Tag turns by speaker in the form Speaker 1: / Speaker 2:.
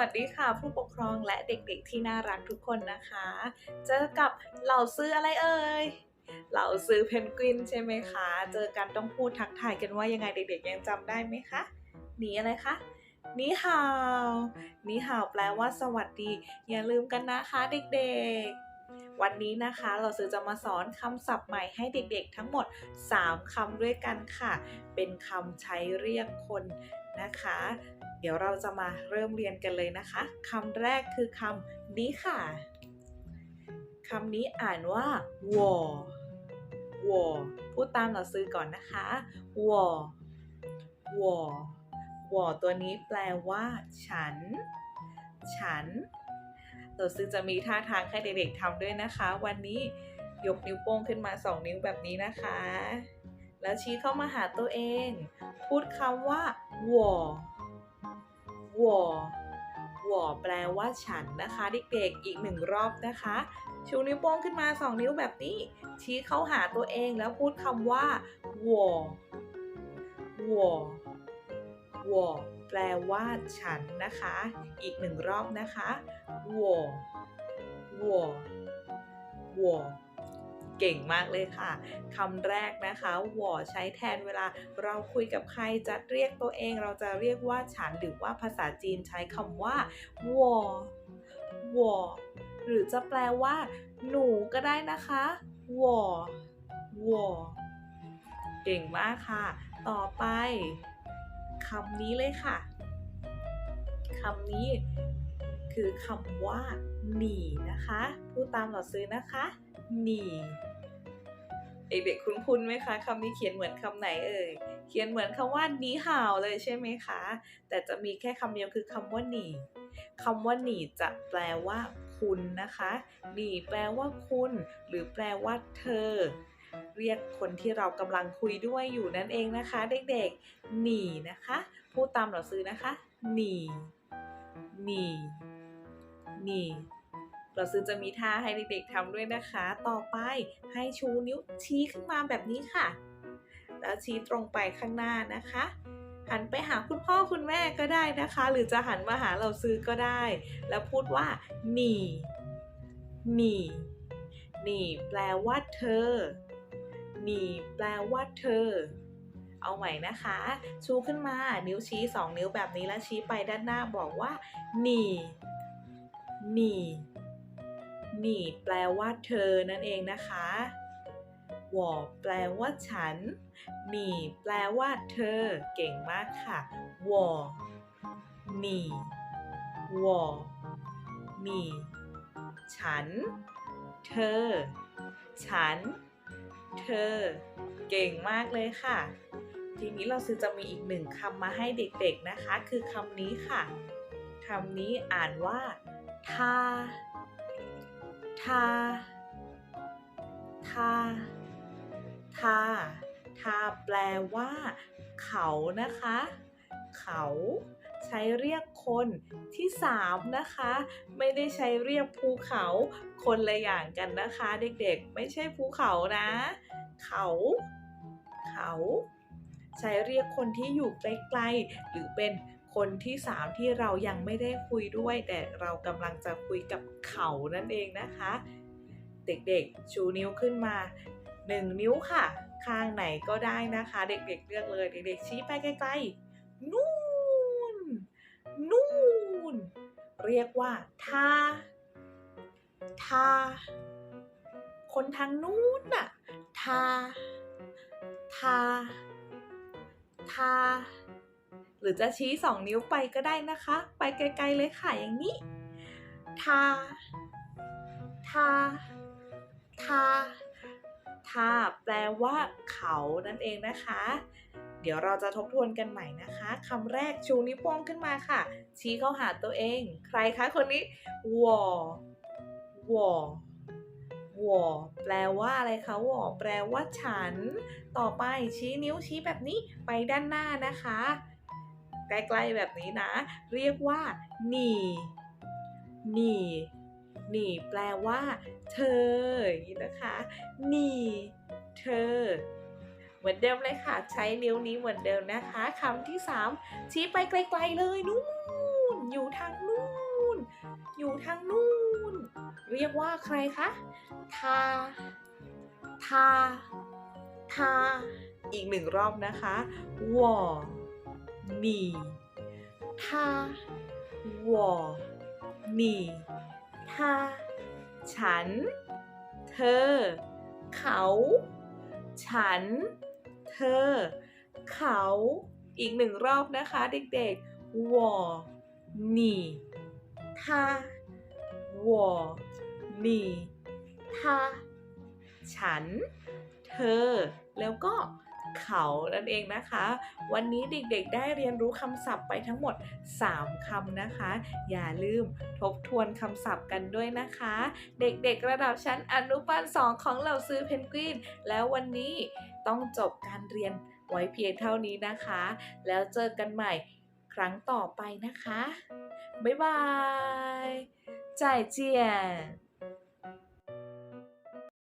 Speaker 1: วัสดีค่ะ ผู้ปกครองและเด็กๆที่น่ารักทุกคนนะคะ เจอกับเหล่าซื้ออะไรเอ่ยเหล่าซื้อเพนกวินใช่ไหมคะ เจอกันต้องพูดทักทายกันว่ายังไงเด็กๆ ยังจำได้ไหมคะหนีอะไรคะนีฮาวนีฮาวแปลว่าสวัสดี อย่าลืมกันนะคะเด็กๆ วันนี้นะคะเราซื้อจะมาสอนคำศัพท์ใหม่ให้เด็กๆทั้งหมด 3คำด้วยกันค่ะ เป็นคำใช้เรียกคนนะคะ เดี๋ยวเราจะมาเริ่มเรียนกันเลยนะคะคำแรกคือคำนี้ค่ะคำนี้อ่านว่าวอวอพูดตามเราซื้อก่อนนะคะวอวอวอตัวนี้แปลว่า ฉัน ฉัน เราซื้อจะมีท่าทางให้เด็กๆทำด้วยนะคะ วันนี้ยกนิ้วโป้งขึ้นมาสองนิ้วแบบนี้นะคะ แล้วชี้เข้ามาหาตัวเอง พูดคำว่าวอวอวอแปลว่าฉันนะคะเด็กๆอีกหนึ่งรอบนะคะ ชูนิ้วโป้งขึ้นมาสองนิ้วแบบนี้ ชี้เข้าหาตัวเองแล้วพูดคำว่าวอวอ วอแปลว่าฉันนะคะ อีกหนึ่งรอบนะคะวอวอวอเก่งมากเลยค่ะคำแรกนะคะวอใช้แทนเวลาเราคุยกับใครจะเรียกตัวเอง เราจะเรียกว่าฉันหรือว่าภาษาจีนใช้คำว่าวอวอหรือจะแปลว่า หนูก็ได้นะคะวอวอเก่งมากค่ะ ต่อไป คำนี้เลยค่ะคำนี้คือคำว่าหนีนะคะพูดตามหลอดซื้อนะคะหนีเด็กๆคุ้นๆไหมคะคำนี้เขียนเหมือนคำไหนเอ่ยเขียนเหมือนคำว่าหนีห่าวเลยใช่ไหมคะ แต่จะมีแค่คำเดียวคือคำว่าหนีคำว่าหนีจะแปลว่าคุณนะคะ หนีแปลว่าคุณ หรือแปลว่าเธอ เรียกคนที่เรากำลังคุยด้วยอยู่นั่นเองนะคะ เด็กๆ หนีนะคะ พูดตามหนังสือนะคะ หนี หนี หนีเราซื้อจะมีท่าให้เด็กๆทำด้วยนะคะ ต่อไปให้ชูนิ้วชี้ขึ้นมาแบบนี้ค่ะ แล้วชี้ตรงไปข้างหน้านะคะ หันไปหาคุณพ่อคุณแม่ก็ได้นะคะ หรือจะหันมาหาเราซื้อก็ได้ แล้วพูดว่า หนี หนี หนีแปลว่าเธอ หนีแปลว่าเธอ เอาใหม่นะคะ ชูขึ้นมา นิ้วชี้สองนิ้วแบบนี้แล้วชี้ไปด้านหน้าบอกว่าหนีหนีหนีแปลว่าเธอนั่นเองนะคะวอแปลว่าฉันหนีแปลว่าเธอ เก่งมากค่ะวอหนีวอหนีฉัน เธอ ฉัน เธอ เก่งมากเลยค่ะ ทีนี้เราซื้อจะมีอีกหนึ่งคำมาให้เด็กๆนะคะ คือคำนี้ค่ะคำนี้อ่านว่าทาทาทาทาทาแปลว่า เขานะคะ เขาใช้เรียก คนที่สามนะคะ ไม่ได้ใช้เรียกภูเขาคนละอย่างกันนะคะ เด็กๆ ไม่ใช่ภูเขานะ เขา เขา ใช้เรียกคนที่อยู่ใกล้ๆหรือเป็นคนที่สามที่เรายังไม่ได้คุยด้วย แต่เรากำลังจะคุยกับเขานั่นเองนะคะ เด็กๆ ชูนิ้วขึ้นมา 1 นิ้วค่ะ ข้างไหนก็ได้นะคะ เด็กๆเลือกเลย เด็กๆชี้ไปไกลๆนู่น นู่น เรียกว่าทาทา คนทางนู้นน่ะทา ทา ทา หรือจะชี้สองนิ้วไปก็ได้นะคะ ไปไกลๆเลยค่ะอย่างนี้ ทา ทา ทา ทา แปลว่าเขานั่นเองนะคะ เดี๋ยวเราจะทบทวนกันใหม่นะคะคำแรกชูนิ้วโป้งขึ้นมาค่ะ ชี้เข้าหาตัวเอง ใครคะคนนี้วอวอวอแปลว่าอะไรคะวอแปลว่าฉัน ต่อไปชี้นิ้วชี้แบบนี้ไปด้านหน้านะคะ ใกล้ๆแบบนี้นะ เรียกว่าหนีหนีหนีแปลว่า เธออย่างนี้นะคะหนีเธอ เหมือนเดิมเลยค่ะ ใช้นิ้วนี้เหมือนเดิมนะคะคำที่ 3 ชี้ไปไกลๆเลยนู่น อยู่ทางนู่น อยู่ทางนู่น เรียกว่าใครคะทา ทา ทา อีกหนึ่งรอบนะคะวอหนีทาวอหนีทาฉัน เธอ เขา ฉัน เธอ เขาอีกหนึ่งรอบนะคะเด็กๆวอหนีทาวอหนีทาฉัน เธอ แล้วก็ เขานั่นเองนะคะ วันนี้เด็กๆได้เรียนรู้คำศัพท์ไปทั้งหมด 3คำนะคะ อย่าลืมทบทวนคำศัพท์กันด้วยนะคะ เด็กๆระดับชั้นอนุบาล2ของเหล่าซื้อเพนกวิน แล้ววันนี้ต้องจบการเรียนไว้เพียงเท่านี้นะคะ แล้วเจอกันใหม่ครั้งต่อไปนะคะ บ๊ายบายจ่ายเจียน